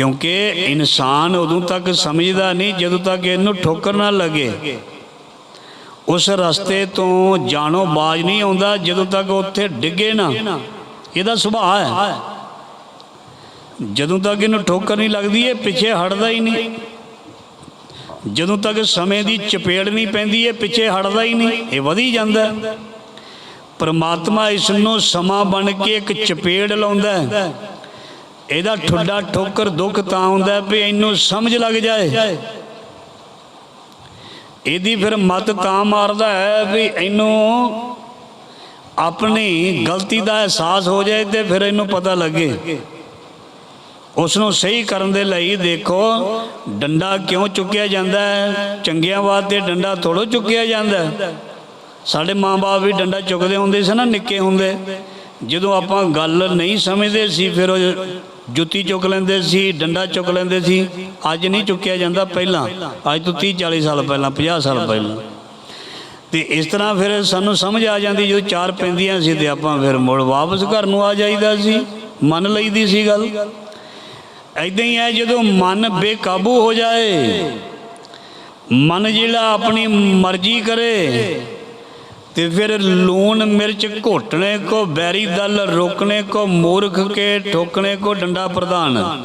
ਕਿਉਂਕਿ ਇਨਸਾਨ ਉਦੋਂ ਤੱਕ ਸਮਝਦਾ ਨਹੀਂ ਜਦੋਂ ਤੱਕ ਇਹਨੂੰ ਠੋਕਰ ਨਾ ਲੱਗੇ। ਉਸ ਰਸਤੇ ਤੋਂ ਜਾਣੋ ਬਾਜ ਨਹੀਂ ਆਉਂਦਾ ਜਦੋਂ ਤੱਕ ਉੱਥੇ ਡਿੱਗੇ ਨਾ। ਇਹਦਾ ਸੁਭਾਅ ਹੈ। ਜਦੋਂ ਤੱਕ ਇਹਨੂੰ ਠੋਕਰ ਨਹੀਂ ਲੱਗਦੀ, ਇਹ ਪਿੱਛੇ ਹਟਦਾ ਹੀ ਨਹੀਂ। ਜਦੋਂ ਤੱਕ ਸਮੇਂ ਦੀ ਚਪੇੜ ਨਹੀਂ ਪੈਂਦੀ, ਇਹ ਪਿੱਛੇ ਹਟਦਾ ਹੀ ਨਹੀਂ। ਇਹ ਵਧੀ ਜਾਂਦਾ। ਪਰਮਾਤਮਾ ਇਸ ਨੂੰ ਸਮਾਂ ਬਣ ਕੇ ਇੱਕ ਚਪੇੜ ਲਾਉਂਦਾ ਹੈ। ਇਹਦਾ ਠੁੱਡਾ ਠੋਕਰ ਦੁੱਖ ਤਾਂ ਹੁੰਦਾ ਵੀ ਇਹਨੂੰ ਸਮਝ ਲੱਗ ਜਾਏ। ਇਹਦੀ ਫਿਰ ਮਤ ਤਾਂ ਮਾਰਦਾ ਹੈ ਵੀ ਇਹਨੂੰ ਆਪਣੀ ਗਲਤੀ ਦਾ ਅਹਿਸਾਸ ਹੋ ਜਾਏ ਤੇ ਫਿਰ ਇਹਨੂੰ ਪਤਾ ਲੱਗੇ। ਉਸ ਨੂੰ ਸਹੀ ਕਰਨ ਦੇ ਲਈ ਦੇਖੋ, ਡੰਡਾ ਕਿਉਂ ਚੁੱਕਿਆ ਜਾਂਦਾ ਹੈ? ਚੰਗਿਆਂ ਵਾਸਤੇ ਡੰਡਾ ਥੋੜੋ ਚੁੱਕਿਆ ਜਾਂਦਾ ਸਾਡੇ ਮਾਂ-ਬਾਪ ਵੀ ਡੰਡਾ ਚੁੱਕਦੇ ਹੁੰਦੇ ਸੀ ਨਾ, ਨਿੱਕੇ ਹੁੰਦੇ। ਜਦੋਂ ਆਪਾਂ ਗੱਲ ਨਹੀਂ ਸਮਝਦੇ ਸੀ, ਫਿਰ ਉਹ ਜੁੱਤੀ ਚੁੱਕ ਲੈਂਦੇ ਸੀ, ਡੰਡਾ ਚੁੱਕ ਲੈਂਦੇ ਸੀ। ਅੱਜ ਨਹੀਂ ਚੁੱਕਿਆ ਜਾਂਦਾ ਪਹਿਲਾਂ। ਅੱਜ ਤੋਂ 30 40 ਸਾਲ ਪਹਿਲਾਂ 50 ਸਾਲ ਪਹਿਲਾਂ। ਤੇ ਇਸ ਤਰ੍ਹਾਂ ਫਿਰ ਸਾਨੂੰ ਸਮਝ ਆ ਜਾਂਦੀ, ਜਦੋਂ ਚਾਰ ਪੈਂਦੀਆਂ ਸੀ ਤੇ ਆਪਾਂ ਫਿਰ ਮੁੜ ਵਾਪਸ ਘਰ ਨੂੰ ਆ ਜਾਈਦਾ ਸੀ। ਮੰਨ ਲਈਦੀ ਸੀ ਗੱਲ। ਐਦਾਂ ਹੀ ਹੈ, ਜਦੋਂ ਮਨ ਬੇਕਾਬੂ ਹੋ ਜਾਏ, ਮਨ ਜਿਹੜਾ ਆਪਣੀ ਮਰਜ਼ੀ ਕਰੇ ਤੇ ਫਿਰ ਲੂਣ ਮਿਰਚ ਘੋਟਣੇ ਕੋ ਬੈਰੀ ਦਲ ਰੋਕਣੇ ਕੋ ਮੂਰਖ ਕੇ ਠੋਕਣੇ ਕੋ ਡੰਡਾ ਪ੍ਰਧਾਨ।